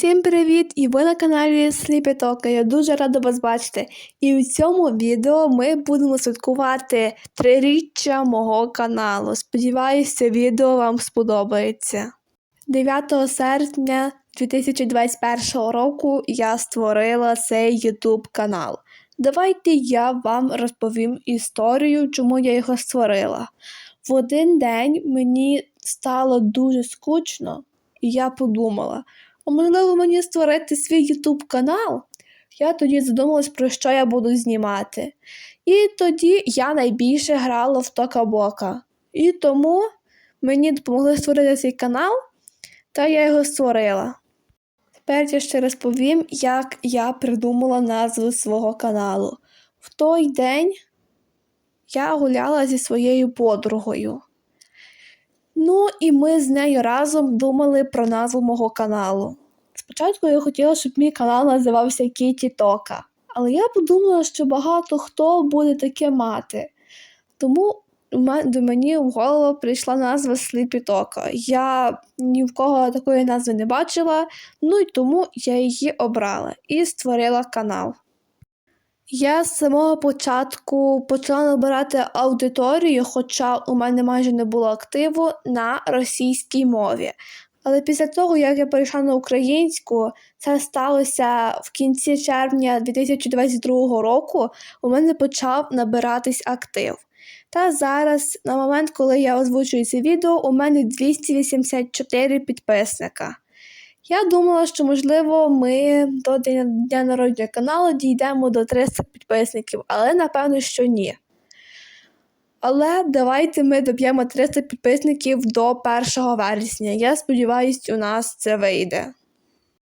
Всім привіт! І ви на каналі Сліпітока. Я дуже рада вас бачити. І у цьому відео ми будемо святкувати триріччя мого каналу. Сподіваюся, відео вам сподобається. 9 серпня 2021 року я створила цей YouTube канал. Давайте я вам розповім історію, чому я його створила. В один день мені стало дуже скучно, і я подумала, а можливо мені створити свій YouTube канал? Я тоді задумалась, про що я буду знімати. І тоді я найбільше грала в Тока Бока. І тому мені допомогли створити цей канал, та я його створила. Тепер я ще розповім, як я придумала назву свого каналу. В той день я гуляла зі своєю подругою. Ну, і ми з нею разом думали про назву мого каналу. Спочатку я хотіла, щоб мій канал називався Кіті Тока, але я подумала, що багато хто буде таке мати. Тому до мені в голову прийшла назва Сліпі Тока. Я ні в кого такої назви не бачила, ну і тому я її обрала і створила канал. Я з самого початку почала набирати аудиторію, хоча у мене майже не було активу на російській мові. Але після того, як я перейшла на українську, це сталося в кінці червня 2022 року, у мене почав набиратись актив. Та зараз, на момент, коли я озвучую це відео, у мене 284 підписника. Я думала, що можливо ми до дня, народження каналу дійдемо до 300 підписників, але напевно, що ні. Але давайте ми доб'ємо 300 підписників до 1 вересня. Я сподіваюся, у нас це вийде.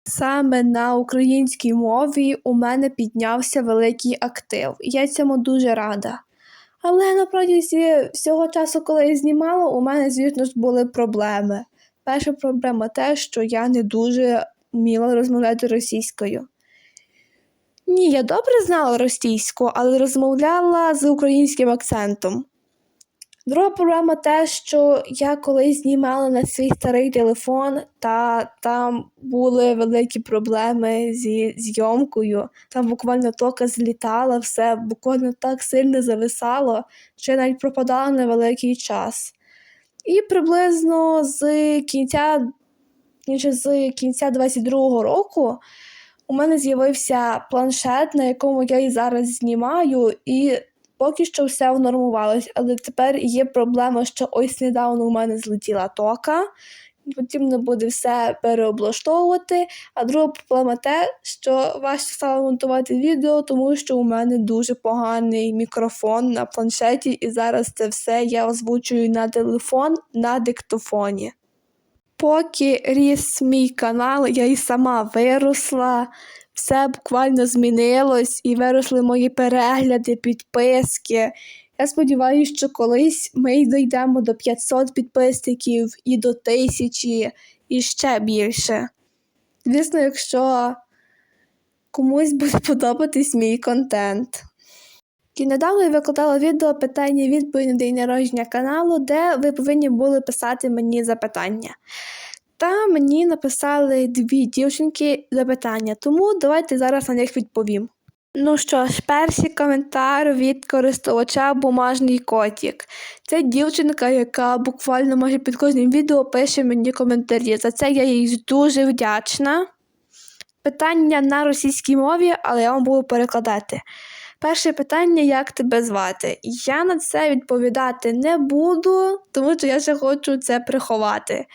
Саме на українській мові у мене піднявся великий актив. Я цьому дуже рада. Але на протязі всього часу, коли я знімала, у мене, звісно ж, були проблеми. Перша проблема те, що я не дуже вміла розмовляти російською. Ні, я добре знала російську, але розмовляла з українським акцентом. Друга проблема те, що я колись знімала на свій старий телефон, та там були великі проблеми зі зйомкою. Там буквально тока злітала, все буквально так сильно зависало, що я навіть пропадала на великий час. І приблизно з кінця, з кінця 22-го року у мене з'явився планшет, на якому я і зараз знімаю, і поки що все внормувалось. Але тепер є проблема, що ось недавно у мене злетіла тока. Потрібно буде все переоблаштовувати. А друга проблема те, що важче стало монтувати відео, тому що у мене дуже поганий мікрофон на планшеті, і зараз це все я озвучую на телефон на диктофоні. Поки ріс мій канал, я і сама виросла, все буквально змінилось, і виросли мої перегляди, підписки. Я сподіваюся, що колись ми дійдемо до 500 підписників і до 1000, і ще більше. Звісно, якщо комусь буде подобатись мій контент. І недавно я викладала відео питання відповідь на день народження каналу, де ви повинні були писати мені запитання. Та мені написали дві дівчинки запитання, тому давайте зараз на них відповім. Ну що ж, перший коментар від користувача бумажний котик. Це дівчинка, яка буквально майже під кожним відео пише мені коментарі. За це я їй дуже вдячна. Питання на російській мові, але я вам буду перекладати. Перше питання, як тебе звати? Я на це відповідати не буду, тому що я ще хочу це приховати.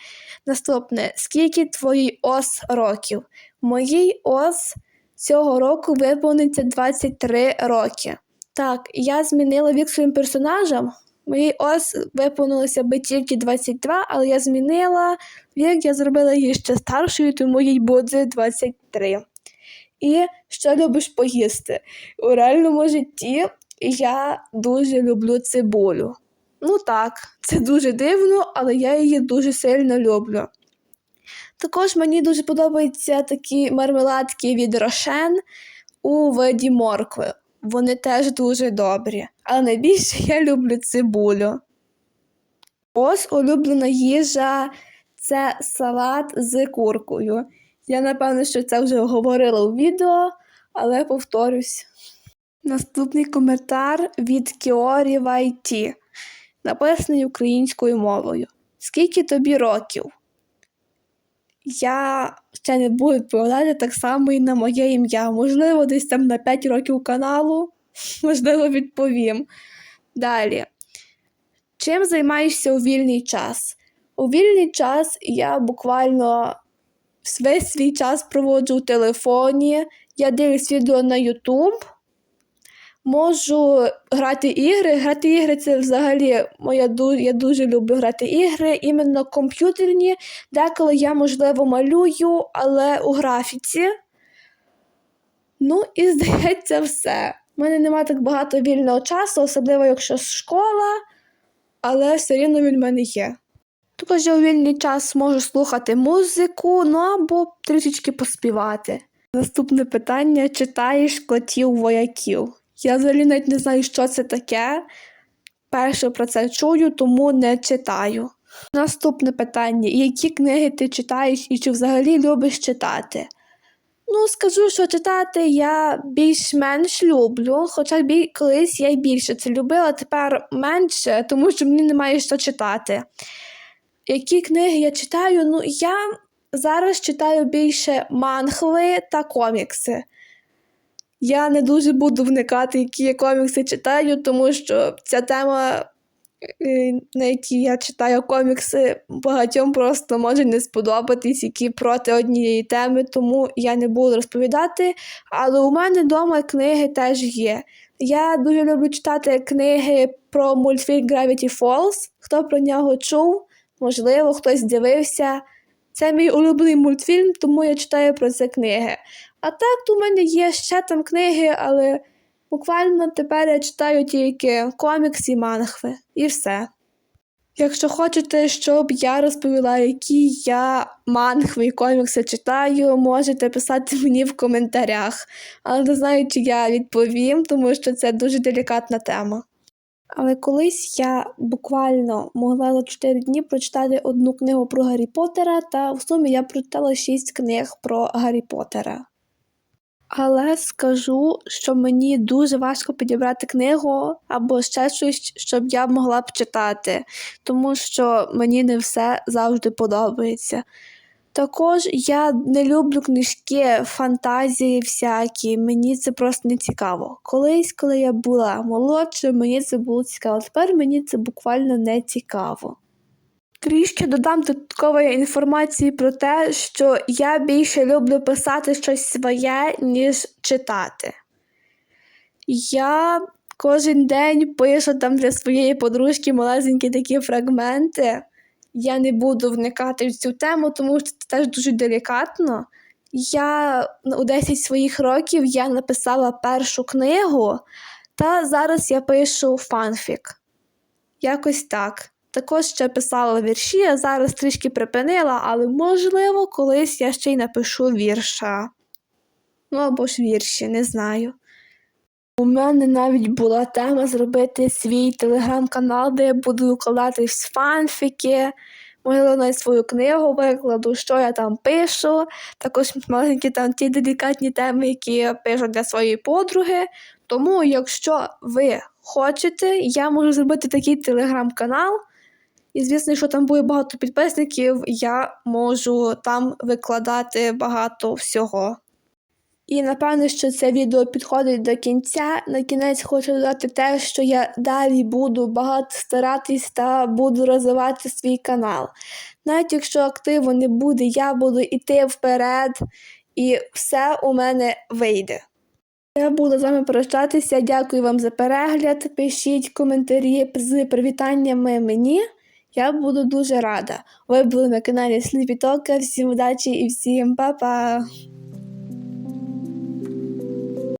Наступне, скільки твоїй ос років? Моїй ос цього року виповниться 23 роки. Так, я змінила вік своїм персонажам. Моїй ос виповнилося би тільки 22, але я змінила вік, я зробила її ще старшою, тому їй буде 23. І що любиш поїсти? У реальному житті я дуже люблю цибулю. Ну так, це дуже дивно, але я її дуже сильно люблю. Також мені дуже подобаються такі мармеладки від Рошен у виді моркви. Вони теж дуже добрі, але найбільше я люблю цибулю. Ось улюблена їжа це салат з куркою. Я напевно, що це вже говорила у відео, але повторюсь. Наступний коментар від Кіорі Вайті, написаний українською мовою. Скільки тобі років? Я ще не буду відповідати так само і на моє ім'я. Можливо, десь там на 5 років каналу, можливо, відповім. Далі. Чим займаєшся у вільний час? У вільний час я буквально весь свій час проводжу у телефоні, я дивлюсь відео на YouTube. Можу грати ігри. Грати ігри це взагалі моя я дуже люблю грати ігри, іменно комп'ютерні. Деколи я, можливо, малюю, але у графіці. Ну, і здається, все. У мене немає так багато вільного часу, особливо якщо школа, але все рівно він в мене є. Також я у вільний час можу слухати музику, ну або трішечки поспівати. Наступне питання: читаєш котів вояків? Я взагалі навіть не знаю, що це таке. Перше про це чую, тому не читаю. Наступне питання: які книги ти читаєш і чи взагалі любиш читати? Ну, скажу, що читати я більш-менш люблю, хоча бі- колись я й більше це любила, тепер менше, тому що мені немає що читати. Які книги я читаю? Ну, я зараз читаю більше манхви та комікси. Я не дуже буду вникати, які я комікси читаю, тому що ця тема, е, на якій я читаю комікси, багатьом просто може не сподобатись, які проти однієї теми, тому я не буду розповідати. Але у мене вдома книги теж є. Я дуже люблю читати книги про мультфільм Gravity Falls. Хто про нього чув, можливо, хтось дивився. Це мій улюблений мультфільм, тому я читаю про це книги. А так, в мене є ще там книги, але буквально тепер я читаю тільки комікси і мангви, і все. Якщо хочете, щоб я розповіла, які я мангви і комікси читаю, можете писати мені в коментарях. Але не знаю, чи я відповім, тому що це дуже делікатна тема. Але колись я буквально могла за 4 дні прочитати одну книгу про Гаррі Поттера, та в сумі я прочитала 6 книг про Гаррі Поттера. Але скажу, що мені дуже важко підібрати книгу або ще щось, щоб я могла б читати, тому що мені не все завжди подобається. Також я не люблю книжки, фантазії всякі, мені це просто не цікаво. Колись, коли я була молодша, мені це було цікаво. Тепер мені це буквально не цікаво. Трішки додам додаткової інформації про те, що я більше люблю писати щось своє, ніж читати. Я кожен день пишу там для своєї подружки малесенькі такі фрагменти. Я не буду вникати в цю тему, тому що це теж дуже делікатно. Я у 10 своїх років я написала першу книгу, та зараз я пишу фанфік. Якось так. Також ще писала вірші, а зараз трішки припинила, але можливо, колись я ще й напишу вірша. Ну або ж вірші, не знаю. У мене навіть була тема зробити свій телеграм-канал, де я буду викладати фанфіки, можливо, навіть свою книгу викладу, що я там пишу. Також маленькі там ті делікатні теми, які я пишу для своєї подруги. Тому, якщо ви хочете, я можу зробити такий телеграм-канал. І звісно, якщо там буде багато підписників, я можу там викладати багато всього. І напевно, що це відео підходить до кінця. На кінець хочу додати те, що я далі буду багато старатись та буду розвивати свій канал. Навіть якщо активу не буде, я буду йти вперед, і все у мене вийде. Я буду з вами прощатися. Дякую вам за перегляд. Пишіть коментарі з привітаннями мені. Я буду дуже рада. Ви були на каналі Sleepy Talker. Всім удачі і всім па-па!